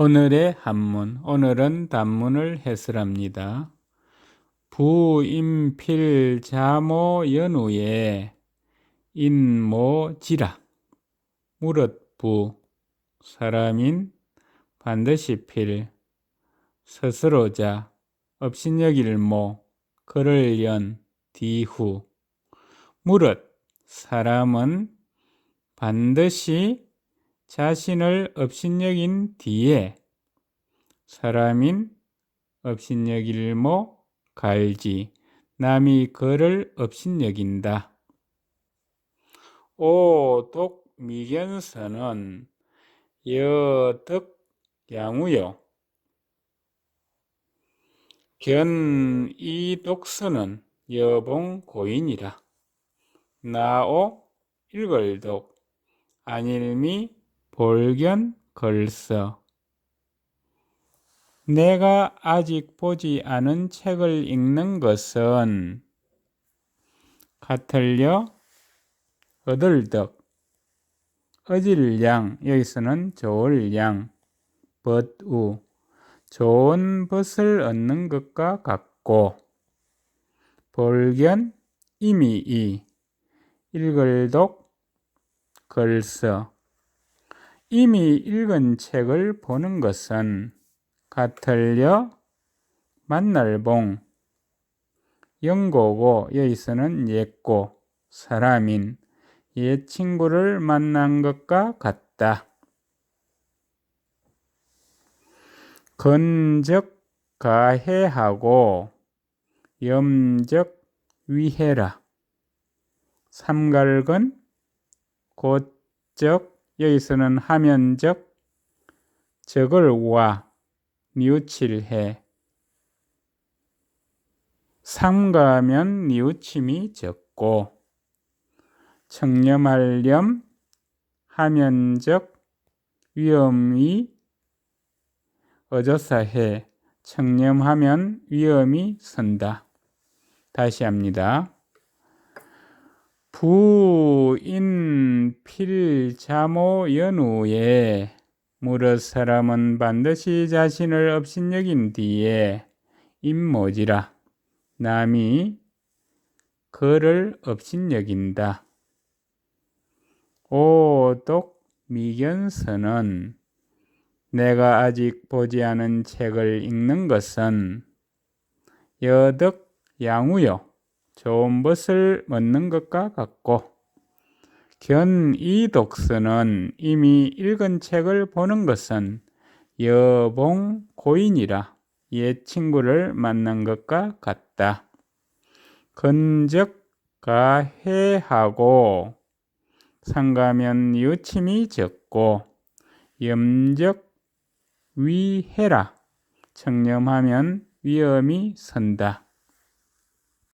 오늘의 한문, 오늘은 단문을 해설합니다. 부임필 자모 연후에 인모지라 무릇부 사람인 반드시 필 스스로자 업신여길모 그를 연 뒤후 무릇 사람은 반드시 자신을 업신여긴 뒤에 사람인 업신여길모 갈지 남이 그를 업신여긴다. 오독 미견서는 여덕 양우요. 견 이독서는 여봉 고인이라. 나오 일걸독 안일미 볼견 걸서 내가 아직 보지 않은 책을 읽는 것은 같을려 얻을덕. 어질양 여기서는 좋을 양 벗우. 좋은 벗을 얻는 것과 같고. 볼견 이미 이. 읽을독 걸서 이미 읽은 책을 보는 것은 같을려 만날봉 영고고 여기서는 옛고 사람인 옛 친구를 만난 것과 같다. 건적 가해하고 염적 위해라. 삼갈건 곧적 여기서는 하면적 적을 와 뉘우칠해 삼가면 뉘우침이 적고 청렴하렴 하면적 위험이 어조사해 청렴하면 위험이 선다. 다시 합니다. 부인 필자모 연후에 무릇 사람은 반드시 자신을 업신여긴 뒤에 임모지라 남이 그를 업신여긴다. 오독 미견서는 내가 아직 보지 않은 책을 읽는 것은 여덕 양우요 좋은 것을 얻는 것과 같고 견 이 독서는 이미 읽은 책을 보는 것은 여봉 고인이라 옛 친구를 만난 것과 같다. 건적 가해하고 상가면 유침이 적고 염적 위해라 청렴하면 위험이 선다.